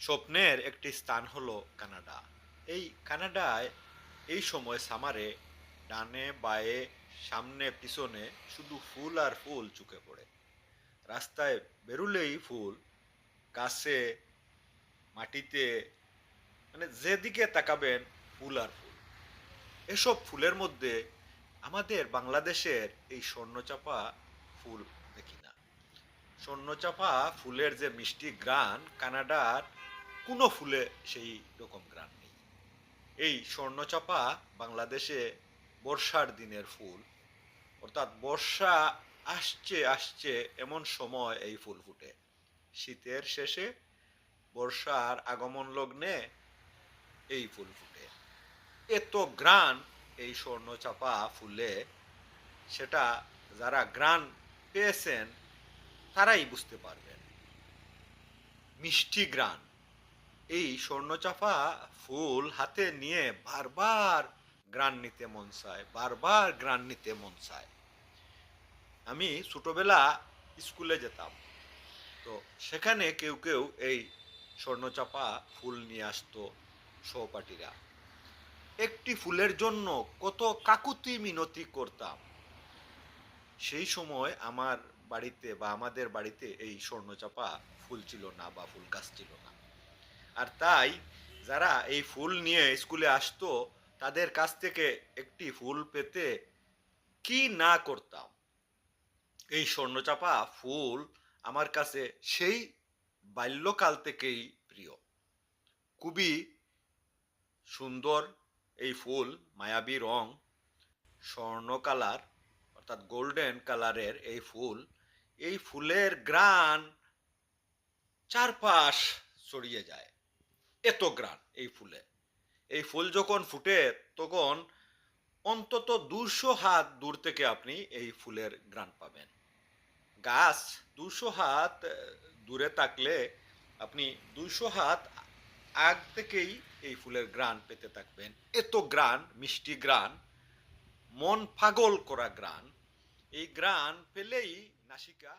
স্বপ্নের একটি স্থান হলো কানাডা। এই কানাডায় এই সময় সামারে ডানে, বায়ে, সামনে, পিছনে শুধু ফুল আর ফুল চুকে পড়ে। রাস্তায় বেরুলেই ফুল, গাছে, মাটিতে মানে যেদিকে তাকাবেন ফুল আর ফুল। এসব ফুলের মধ্যে আমাদের বাংলাদেশের এই স্বর্ণচাপা ফুল দেখি না। স্বর্ণচাপা ফুলের যে মিষ্টি গ্রান কানাডার কোনো ফুলে সেই রকম গ্রান নেই। এই স্বর্ণচাপা বাংলাদেশে বর্ষার দিনের ফুল, অর্থাৎ বর্ষা আসছে আসছে এমন সময় এই ফুল ফুটে। শীতের শেষে বর্ষার আগমন লগ্নে এই ফুল ফুটে। এত গ্রান এই স্বর্ণচাপা ফুলে, সেটা যারা গ্রান পেয়েছেন, তারাই বুঝতে পারবেন। মিষ্টি গ্রান। এই স্বর্ণচাপা ফুল হাতে নিয়ে বারবার গ্রান নিতে মন চায়, বারবার গ্রান নিতে মন চায়। আমি ছোটবেলা স্কুলে যেতাম, তো সেখানে কেউ কেউ এই স্বর্ণচাপা ফুল নিয়ে আসতো সহপাঠীরা। একটি ফুলের জন্য কত কাকুতি মিনতি করতাম। সেই সময় আমার বাড়িতে বা আমাদের বাড়িতে এই স্বর্ণচাপা ফুল ছিল না বা ফুল গাছ ছিল না। আর তাই যারা এই ফুল নিয়ে স্কুলে আসতো, তাদের কাছ থেকে একটি ফুল পেতে কি না করতাম? এই স্বর্ণচাপা ফুল আমার কাছে সেই বাল্যকাল থেকেই প্রিয়। খুবই সুন্দর এই ফুল, মায়াবী রং, স্বর্ণ কালার, অর্থাৎ গোল্ডেন কালারের এই ফুল। এই ফুলের গ্রান চারপাশ ছড়িয়ে যায়। এত গ্রান এই ফুলে। এই ফুল যখন ফুটে, তখন অন্তত দুশো হাত দূর থেকে আপনি এই ফুলের গ্রান পাবেন। গাছ দুশো হাত দূরে থাকলে আপনি দুশো হাত আগ থেকেই এই ফুলের গ্রান পেতে থাকবেন। এত গ্রান, মিষ্টি গ্রান, মন পাগল করা গ্রান, এই গ্রান পেলেই নাসিকা